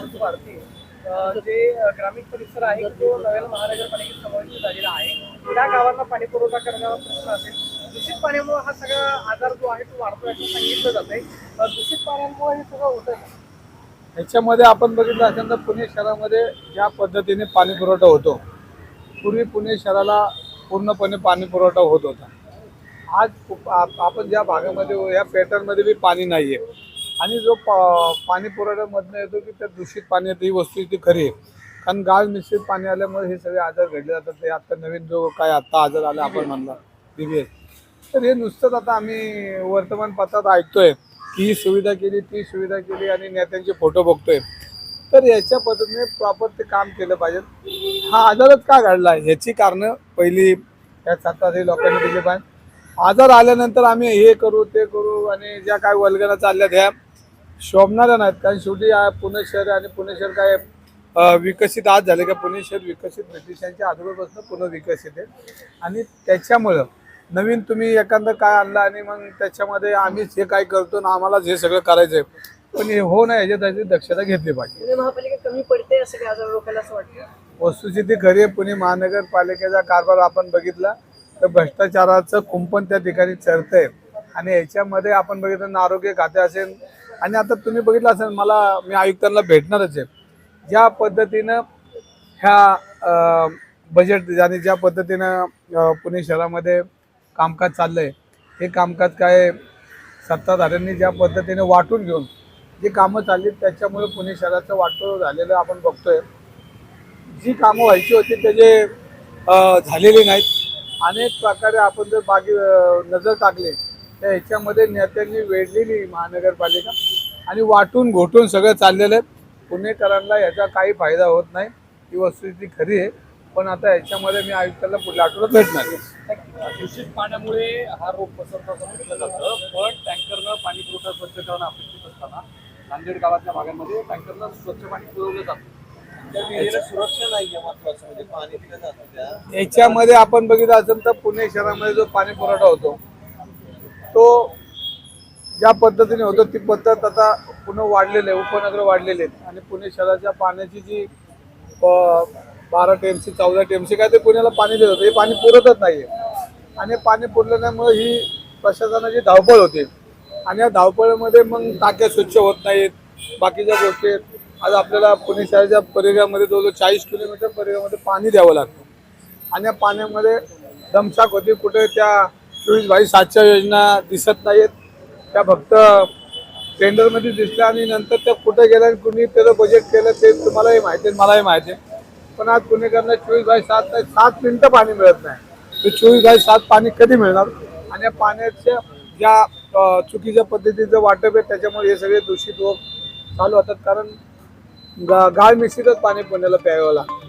वर्ष वाढते जे ग्रामीण परिसर आहे तो नव्याला महानगरपालिकेत समाविष्ट झालेला आहे. त्या गावांना पाणी पुरवठा करण्याचा प्रश्न असेल. दूषित पाण्यामुळे हा सगळा आजार जो आहे तो वाढतो असं सांगितलं जात आहे दूषित पाण्यामुळे हे सगळं होत आहे ह्याच्यामध्ये आपण बघितलं असेल तर पुणे शहरामध्ये ज्या पद्धतीने पाणी पुरवठा होतो पूर्वी पुणे शहराला पूर्णपणे पाणी पुरवठा होत होता. आज खूप- आप- आपण ज्या भागामध्ये या पॅटर्नमध्ये बी पाणी नाही आहे आणि जो पा पाणी पुरवठ्यामधनं येतो की त्या दूषित पाणी येतं ही वस्तू ती खरी आहे. कारण गाळ मिश्रित पाणी आल्यामुळे हे सगळे आजार घडले जातात. ते आता नवीन जो काय आत्ता आजार आला आपण म्हणला बी तर हे नुसतंच आता आम्ही वर्तमानपत्रात ऐकतोय की ही सुविधा केली ती सुविधा केली आणि नेत्यांचे फोटो बघतोय. तर याच्या पद्धतीने प्रॉपर ते काम केलं पाहिजे. हा आजारच का घडला? ह्याची कारणं पहिली या सत्ताधारी लोकांनी दिली पाहिजे. आजार आल्यानंतर आम्ही हे करू ते करू आणि ज्या काय वल्गना चालल्या त्या शोभणाऱ्या नाहीत कारण शेवटी पुणे शहर आणि पुणे शहर काय विकसित आज झाले का पुणे शहर विकसित ब्रिटिशांच्या आजोबापासून पुन्हा विकसित आहे. आणि त्याच्यामुळं नवीन तुम्ही एखादं काय आणलं आणि मग त्याच्यामध्ये आम्हीच हे काय करतो ना आम्हालाच हे सगळं करायचंय. पण हे हो नाही याच्यात त्याची दक्षता घेतली पाहिजे. पुणे महापालिका कमी पडते असं काही आजार लोकांना असं वाटतं? वस्तुस्थिती खरी आहे पुणे महानगरपालिकेचा कारभार आपण बघितला तर भ्रष्टाचाराचं कुंपण त्या ठिकाणी चरतंय आणि याच्यामध्ये आपण बघितलं ना आरोग्य खाते असेल आणि आता तुम्ही बघितलं असेल मला मी आयुक्तांना भेटणारच आहे. ज्या पद्धतीनं ह्या बजेट आणि ज्या पद्धतीनं पुणे शहरामध्ये कामकाज चाललंय हे कामकाज काय सत्ताधाऱ्यांनी ज्या पद्धतीने वाटून घेऊन जी कामं चालली त्याच्यामुळे पुणे शहराचं वाटो झालेलं आपण बघतोय. जी कामं व्हायची होती त्याचे झालेली नाहीत. अनेक प्रकारे आपण जर बागी नजर टाकली तर ह्याच्यामध्ये नेत्यांनी वेढलेली महानगरपालिका. आणि वाटून घोटून सगळं चाललेलं आहे. पुणेकरांना याचा काही फायदा होत नाही. ही वस्तुस्थिती खरी आहे. पण आता याच्यामध्ये मी आयुक्ताला पुढल्या आठवड्यात भेटणार आहे. दूषित पाण्यामुळे हा रोग पसरतो असं म्हटलं जातं. पण टँकरनं पाणी पुरवठा स्वच्छ करणं अपेक्षित असताना नांदेड गावातल्या भागांमध्ये टँकरनं स्वच्छ पाणी पुरवलं जातं. नाहीये महत्वाचं म्हणजे पाणी दिलं जातं याच्यामध्ये आपण बघितलं असेल तर पुणे शहरामध्ये जो पाणी पुरवठा होतो तो ज्या पद्धतीने होतं ती पद्धत आता पुन्हा वाढलेले आहे उपनगर वाढलेले आहेत. आणि पुणे शहराच्या पाण्याची जी प- बारा टेमसी चौदा टेमसी काय ते पुण्याला पाणी देत होतं. हे पाणी पुरतच नाहीये. आणि पाणी पुरल्यामुळे ही प्रशासनाची धावपळ होते. आणि या धावपळीमध्ये मग टाक्या स्वच्छ होत नाहीत. बाकीच्या गोष्टी आहेत. आज आपल्याला पुणे शहराच्या परिघामध्ये जवळजवळ चाळीस किलोमीटर परिघामध्ये पाणी द्यावं लागतं. आणि या पाण्यामध्ये दमशाक होती. कुठे त्या चोवीस बावीस सातच्या योजना दिसत नाहीत त्या फक्त टेंडरमध्ये दिसल्या आणि नंतर त्या कुठे गेल्या आणि कुणी त्याचं बजेट केलं ते तुम्हालाही माहिती आहे मलाही माहिती आहे. पण आज पुणेकरांना चोवीस बाय सात नाही सात मिनटं पाणी मिळत नाही. ते चोवीस बाय सात पाणी कधी मिळणार? आणि या पाण्याच्या ज्या चुकीच्या पद्धतीचं वाटप आहे त्याच्यामुळे हे सगळे दूषित रोग चालू होतात. कारण गा गाळ मिश्रितच पाणी पुण्याला प्यावं लागतं.